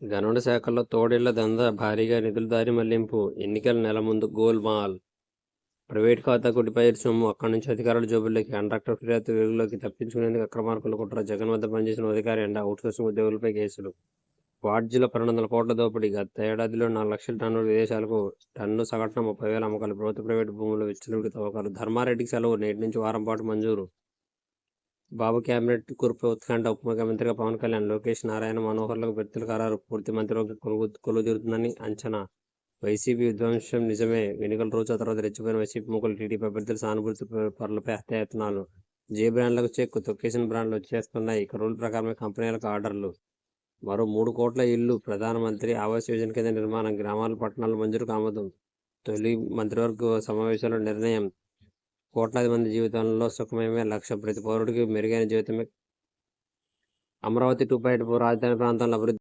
గనుల శాఖలో తోడేళ్ళ దందా భారీగా నిధుల దారి మళ్ళింపు ఎన్నికల నెల ముందు గోల్మాల్ ప్రైవేట్ ఖాతా కొట్టిపోయే సొమ్ము అక్కడి నుంచి అధికారుల జోబుల్లోకి కాంట్రాక్టర్ ఫిర్యాదు వెలుగులోకి తప్పించుకునేందుకు అక్రమార్కులు కుట్ర జగన్ వద్ద పనిచేసిన అధికారి ఎండ అవుట్సోర్సింగ్ ఉద్యోగులపై కేసులు. వాడ్జీలో పన్నెండు వందల కోట్ల దోపిడీ. గత ఏడాదిలో నాలుగు లక్షల టన్నుల విదేశాలకు టన్ను సగటున ముప్పై వేల అమ్మకాలు ప్రభుత్వ ప్రైవేటు భూములు విచ్చలవిడి తవ్వకాలు. ధర్మారెడ్డికి సెలవు. నేటి నుంచి వారం పాటు మంజూరు. బాబు కేబినెట్ కురుపు ఉత్కంఠ ఉప ముఖ్యమంత్రిగా పవన్ కళ్యాణ్ లోకేష్ నారాయణ మనోహర్లకు వ్యక్తుల ఖరారు పూర్తి మంత్రిలోకి కొలువు జరుగుతుందని అంచనా. వైసీపీ విధ్వంసం నిజమే. ఎన్నికల రోజు ఆ తర్వాత రెచ్చిపోయిన వైసీపీ ముగ్గులు టీడీపీ అభ్యర్థులు సానుభూతి ప- పరులపై హత్యాయత్నాలు. జే బ్రాండ్లకు చెక్ తొక్కేసిన బ్రాండ్లు వచ్చేస్తున్నాయి. ఇక రూల్ ప్రకారమే కంపెనీలకు ఆర్డర్లు. మరో మూడు కోట్ల ఇల్లు ప్రధానమంత్రి ఆవాస్ యోజన కింద నిర్మాణం. గ్రామాల పట్టణాల మంజూరుకు ఆమోదం తొలి మంత్రివర్గ సమావేశంలో నిర్ణయం. కోట్లాది మంది జీవితంలో సుఖమయమే లక్ష్యం. ప్రతి పౌరుడికి మెరుగైన జీవితమే. అమరావతి టూ పాయింట్ రాజధాని ప్రాంతంలో అభివృద్ధి